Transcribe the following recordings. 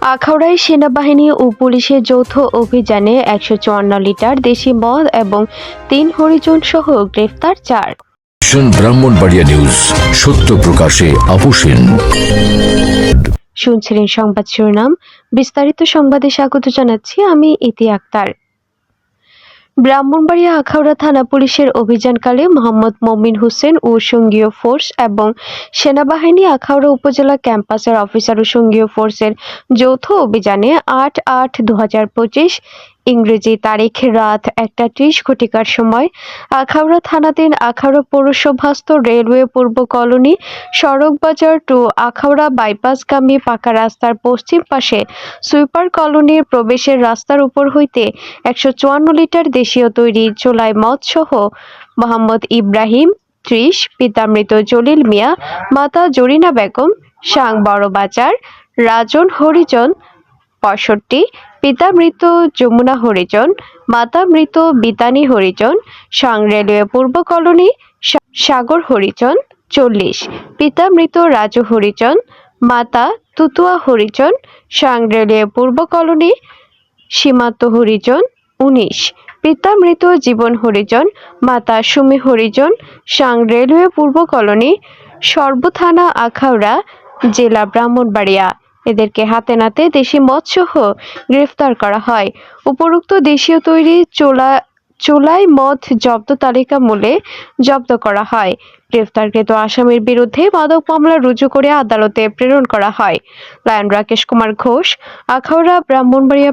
আখাউড়ায় সেনাবাহিনী ও পুলিশের যৌথ অভিযানে একশো চুয়ান্ন লিটার দেশি মদ এবং তিন হরিজন সহ গ্রেফতার চার। ব্রাহ্মণবাড়িয়া নিউজ সত্য প্রকাশে আপোষহীন শুনছিলেন সংবাদ শিরোনাম বিস্তারিত সংবাদে স্বাগত জানাচ্ছি আমি ইতি আক্তার। ব্রাহ্মণবাড়িয়া আখাউড়া থানা পুলিশের অভিযানকালে মোহাম্মদ মমিন হোসেন ও সঙ্গীয় ফোর্স এবং সেনাবাহিনী আখাউড়া উপজেলা ক্যাম্পাসের অফিসার ও সঙ্গীয় ফোর্সের যৌথ অভিযানে আট আট দু হাজার পঁচিশ ইংরেজি তারিখ রাত একটা ত্রিশ ঘটিকার সময়, আখাউড়া থানাধীন আখাউড়া পৌরসভাস্থ রেলওয়ে পূর্ব কলোনি সড়ক বাজার টু আখাউড়া বাইপাসগামী পাকা রাস্তার পশ্চিম পাশে সুইপার কলোনির প্রবেশের রাস্তার উপর হইতে একশো চুয়ান্ন লিটার দেশীয় তৈরি চোলাই মদ সহ মোহাম্মদ ইব্রাহিম, ত্রিশ, পিতামৃত জলিল মিয়া, মাতা জরিনা বেগম সাং বড় বাজার রাজন হরিজন, পঁয়ষট্টি পিতা মৃত যমুনা হরিজন, মাতা মৃত বিতানি হরিজন, সাং রেলওয়ে পূর্ব কলোনি সাগর হরিজন চল্লিশ, পিতা মৃত রাজু হরিজন, মাতা তুতুয়া হরিজন, সাং রেলওয়ে পূর্ব কলোনি, সীমান্ত হরিজন উনিশ, পিতা মৃত জীবন হরিজন, মাতা সুমি হরিজন, সাং রেলওয়ে পূর্ব কলোনি, সর্বথানা আখাউড়া, জেলা ব্রাহ্মণবাড়িয়া। এদেরকে হাতে নাতে দেশি মদসহ গ্রেফতার করা হয়। উপরোক্ত দেশীয় তৈরি চোলা চোলাই মদ জব্দ তালিকা মূলে জব্দ করা হয়। গ্রেফতারকৃত আসামির বিরুদ্ধে মাদক মামলা রুজু করে আদালতে প্রেরণ করা হয়। লায়ন রাকেশ কুমার ঘোষ, আখাউড়া, ব্রাহ্মণবাড়িয়া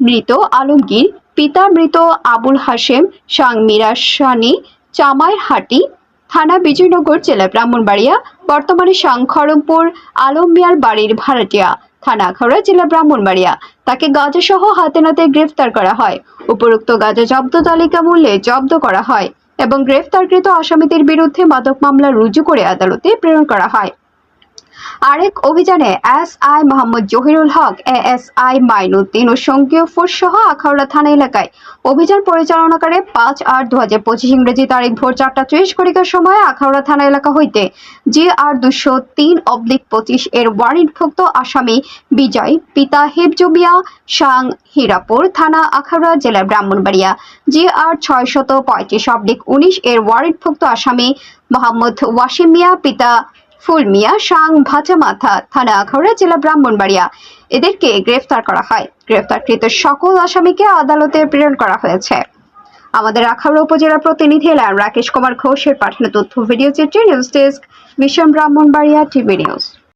মৃত আলমগীর, পিতা মৃত আবুল হাশেম, সাং মিরাসানি চামাইরহাটি থানা বিজয়নগর জেলা ব্রাহ্মণবাড়িয়া, বর্তমানে সাং খড়মপুর আলম মিয়ার বাড়ির ভাড়াটিয়া, থানা আখাউড়া জেলা ব্রাহ্মণবাড়িয়া। তাকে গাঁজা সহ হাতে নাতে গ্রেফতার করা হয়। উপরোক্ত গাঁজা জব্দ তালিকা মূল্যে জব্দ করা হয় এবং গ্রেফতারকৃত আসামিদের বিরুদ্ধে মাদক মামলা রুজু করে আদালতে প্রেরণ করা হয়। আরেক অভিযানে S I Mohammad Zahirul Haque A S I Mainuddin ও সঙ্গীয় ফোর্স সহ আখাউড়া থানা এলাকায়। অভিযান পরিচালনা করে পাঁচ আট দু হাজার পঁচিশ ইংরেজি তারিখ ভোর চারটা ত্রিশ ঘটিকার সময় আখাউড়া থানা এলাকা হইতে জি আর দুশো তিন অবলিক পঁচিশ এর ওয়ারেন্টভুক্ত আসামি বিজয়, পিতা হেবজুবিয়া সাং হীরাপুর থানা আখাউড়া জেলা ব্রাহ্মণবাড়িয়া। জি আর ছয় শত পঁয়ত্রিশ অবলিক উনিশ এর ওয়ারেন্টভুক্ত আসামি মোহাম্মদ ওয়াসিম মিয়া, পিতা ফুলমিয়া সাং ভাচামাথা থানা আখাউড়া, জেলা ব্রাহ্মণবাড়িয়া। এদেরকে গ্রেফতার করা হয়। গ্রেফতারকৃত সকল আসামিকে আদালতে প্রেরণ করা হয়েছে। আমাদের আখাউড়া উপজেলা প্রতিনিধি এলাম রাকেশ কুমার ঘোষের পাঠানো তথ্য, ভিডিও চিত্রে news desk, mission Brahmanbaria, TV news.